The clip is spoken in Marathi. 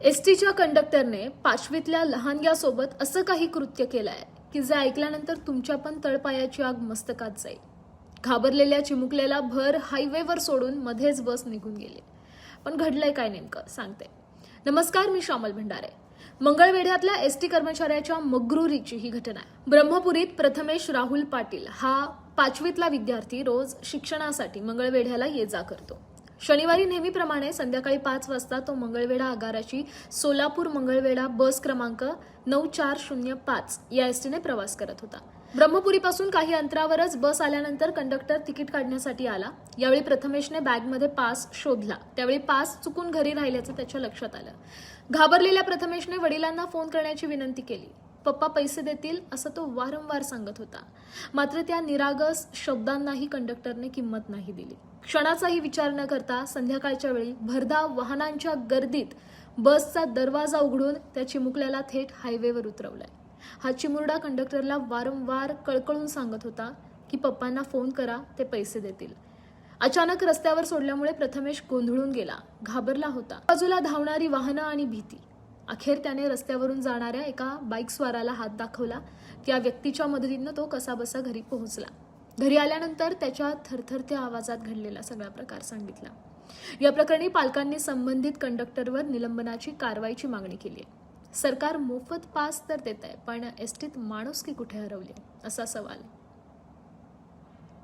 एस टीच्या कंडक्टरने पाचवीतल्या लहानग्यासोबत असं काही कृत्य केलं आहे की जे ऐकल्यानंतर तुमच्या पण तळपायाची आग मस्तकात जाईल. घाबरलेल्या चिमुकलेला भर हायवेवर सोडून मध्येच बस निघून गेली. पण घडलंय काय नेमकं? सांगते. नमस्कार मी श्यामल भंडारे. मंगळवेढ्यातल्या एस टी कर्मचाऱ्याच्या मगरुरीची ही घटना आहे. ब्रह्मपुरीत प्रथमेश राहुल पाटील हा पाचवीतला विद्यार्थी रोज शिक्षणासाठी मंगळवेढ्याला ये जा करतो. शनिवारी नेहमीप्रमाणे संध्याकाळी पाच वाजता तो मंगळवेढा आगाराची सोलापूर मंगळवेढा बस क्रमांक नऊ चार शून्य पाच या एसटीने प्रवास करत होता. ब्रह्मपुरीपासून काही अंतरावरच बस आल्यानंतर कंडक्टर तिकीट काढण्यासाठी आला. यावेळी प्रथमेशने बॅगमध्ये पास शोधला. त्यावेळी पास चुकून घरी राहिल्याचं त्याच्या लक्षात आलं. घाबरलेल्या प्रथमेशने वडिलांना फोन करण्याची विनंती केली. पप्पा पैसे देतील असं तो वारंवार सांगत होता. मात्र त्या निरागस शब्दांनाही कंडक्टरने किंमत नाही दिली. क्षणाचाही विचार न करता संध्याकाळच्या वेळी भरधाव वाहनांच्या गर्दीत बसचा दरवाजा उघडून त्या चिमुकल्याला थेट हायवेवर उतरवलाय. हा चिमुरडा कंडक्टरला वारंवार कळकळून सांगत होता की पप्पांना फोन करा ते पैसे देतील. अचानक रस्त्यावर सोडल्यामुळे प्रथमेश गोंधळून गेला घाबरला होता. बाजूला धावणारी वाहनं आणि भीती. अखेर त्याने रस्त्यावरून जाणाऱ्या एका बाईकस्वाराला हात दाखवला. त्या व्यक्तीच्या मदतीनं तो कसाबसा घरी पोहोचला. घरी आल्यानंतर त्याच्या थरथरत्या आवाजात घडलेला सगळा प्रकार सांगितला. या प्रकरणी पालकांनी संबंधित कंडक्टरवर निलंबनाची कारवाईची मागणी केली आहे. सरकार मोफत पास तर देत आहे पण एसटीत माणुसकी कुठे हरवली? असा सवाल.